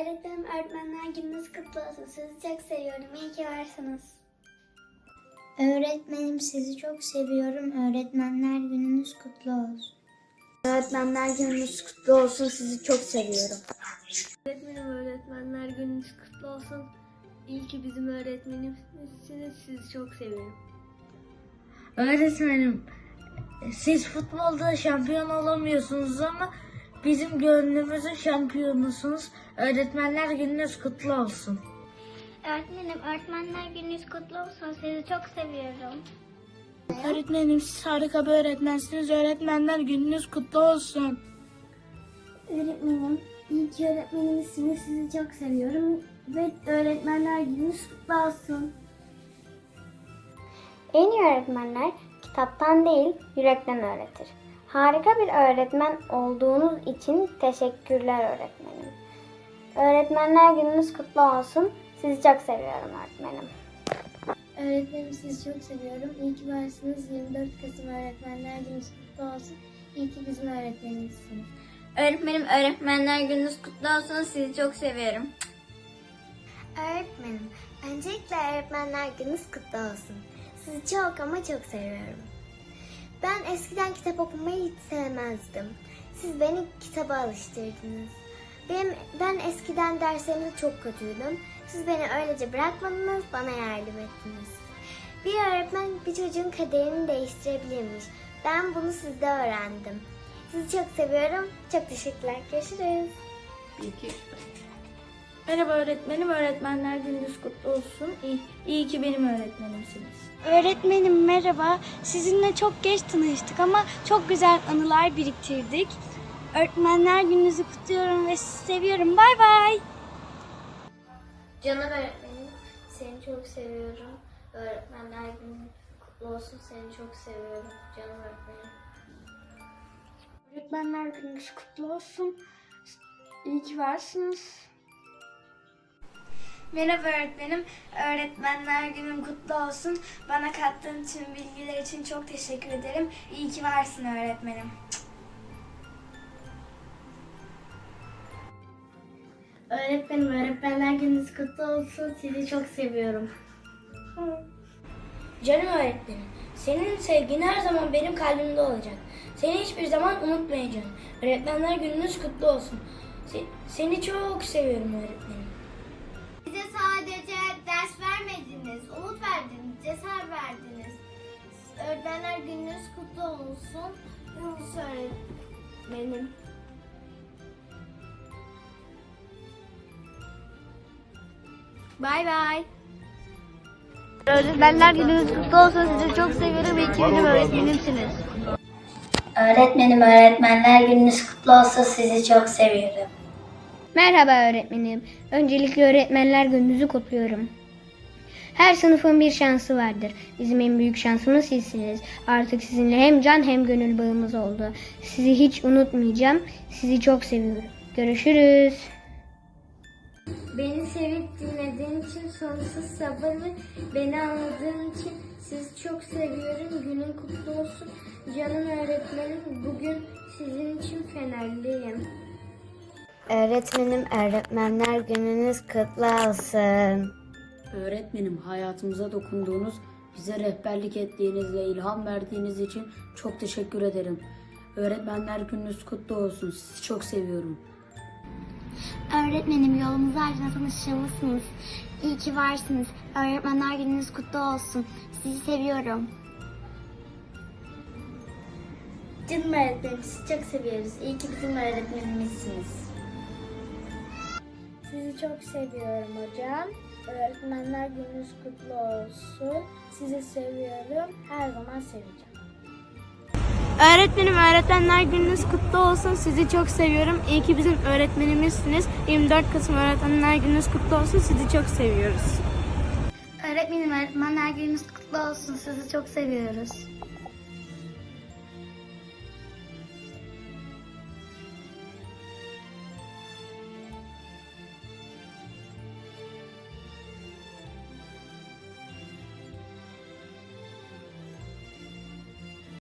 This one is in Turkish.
Öğretmenim, öğretmenler gününüz kutlu olsun. Sizi çok seviyorum. İyi ki varsınız. Öğretmenim sizi çok seviyorum. Öğretmenler gününüz kutlu olsun. Öğretmenler gününüz kutlu olsun. Sizi çok seviyorum. Öğretmenim öğretmenler gününüz kutlu olsun. İyi ki bizim öğretmenimsiniz. Sizi çok seviyorum. Öğretmenim, siz futbolda şampiyon olamıyorsunuz ama bizim gönlümüzün şampiyonusunuz. Öğretmenler gününüz kutlu olsun. Öğretmenim, öğretmenler gününüz kutlu olsun. Sizi çok seviyorum. Öğretmenim siz harika bir öğretmensiniz. Öğretmenler gününüz kutlu olsun. Öğretmenim, iyi ki öğretmenimsiniz. Sizi çok seviyorum. Ve öğretmenler gününüz kutlu olsun. En iyi öğretmenler kitaptan değil, yürekten öğretir. Harika bir öğretmen olduğunuz için teşekkürler öğretmenim. Öğretmenler gününüz kutlu olsun. Sizi çok seviyorum öğretmenim. Öğretmenim sizi çok seviyorum. İyi ki varsınız. 24 Kasım Öğretmenler Gününüz kutlu olsun. İyi ki bizim öğretmenimizsiniz. Öğretmenim öğretmenler gününüz kutlu olsun. Sizi çok seviyorum. Öğretmenim, öncelikle öğretmenler gününüz kutlu olsun. Sizi çok ama çok seviyorum. Ben eskiden kitap okumayı hiç sevmezdim. Siz beni kitaba alıştırdınız. Benim, ben eskiden derslerimde çok kötüydüm. Siz beni öylece bırakmadınız, bana yardım ettiniz. Bir öğretmen bir çocuğun kaderini değiştirebilirmiş. Ben bunu sizde öğrendim. Sizi çok seviyorum. Çok teşekkürler. Görüşürüz. Merhaba öğretmenim. Öğretmenler gününüz kutlu olsun. İyi, iyi ki benim öğretmenimsiniz. Öğretmenim merhaba. Sizinle çok geç tanıştık ama çok güzel anılar biriktirdik. Öğretmenler gününüzü kutluyorum ve sizi seviyorum. Bay bay. Canım öğretmenim, seni çok seviyorum. Öğretmenler günün kutlu olsun, seni çok seviyorum. Canım öğretmenim. Öğretmenler gününüz kutlu olsun. İyi ki varsınız. Merhaba öğretmenim. Öğretmenler günün kutlu olsun. Bana kattığın tüm bilgiler için çok teşekkür ederim. İyi ki varsın öğretmenim. Öğretmenim, öğretmenler gününüz kutlu olsun. Sizi çok seviyorum. Canım öğretmenim, senin sevgin her zaman benim kalbimde olacak. Seni hiçbir zaman unutmayacağım. Öğretmenler gününüz kutlu olsun. Se- seni çok seviyorum öğretmenim. Sadece ders vermediniz, umut verdiniz, cesaret verdiniz. Öğretmenler gününüz kutlu olsun. Yunus öğretmenim. Bay bay. Öğretmenler gününüz kutlu olsun. Sizi çok seviyorum. İyi ki benim öğretmenimsiniz. Öğretmenim, öğretmenler gününüz kutlu olsun. Sizi çok seviyorum. Merhaba öğretmenim. Öncelikle öğretmenler gününüzü kutluyorum. Her sınıfın bir şansı vardır. Bizim en büyük şansımız sizsiniz. Artık sizinle hem can hem gönül bağımız oldu. Sizi hiç unutmayacağım. Sizi çok seviyorum. Görüşürüz. Beni sevip dinlediğin için sonsuz sabırlı. Beni anladığın için sizi çok seviyorum. Günün kutlu olsun. Canım öğretmenim bugün sizin için fenerliyim. Öğretmenim, öğretmenler gününüz kutlu olsun. Öğretmenim hayatımıza dokunduğunuz, bize rehberlik ettiğiniz ve ilham verdiğiniz için çok teşekkür ederim. Öğretmenler gününüz kutlu olsun. Sizi çok seviyorum. Öğretmenim yolumuzu aydınlatan ışığımızsınız. İyi ki varsınız. Öğretmenler gününüz kutlu olsun. Sizi seviyorum. Canım öğretmenim sizi çok seviyoruz. İyi ki bizim öğretmenimizsiniz. Sizi çok seviyorum hocam. Öğretmenler gününüz kutlu olsun. Sizi seviyorum. Her zaman seveceğim. Öğretmenim öğretmenler gününüz kutlu olsun. Sizi çok seviyorum. İyi ki bizim öğretmenimizsiniz. 24 Kasım öğretmenler gününüz kutlu olsun. Sizi çok seviyoruz. Öğretmenim öğretmenler gününüz kutlu olsun. Sizi çok seviyoruz.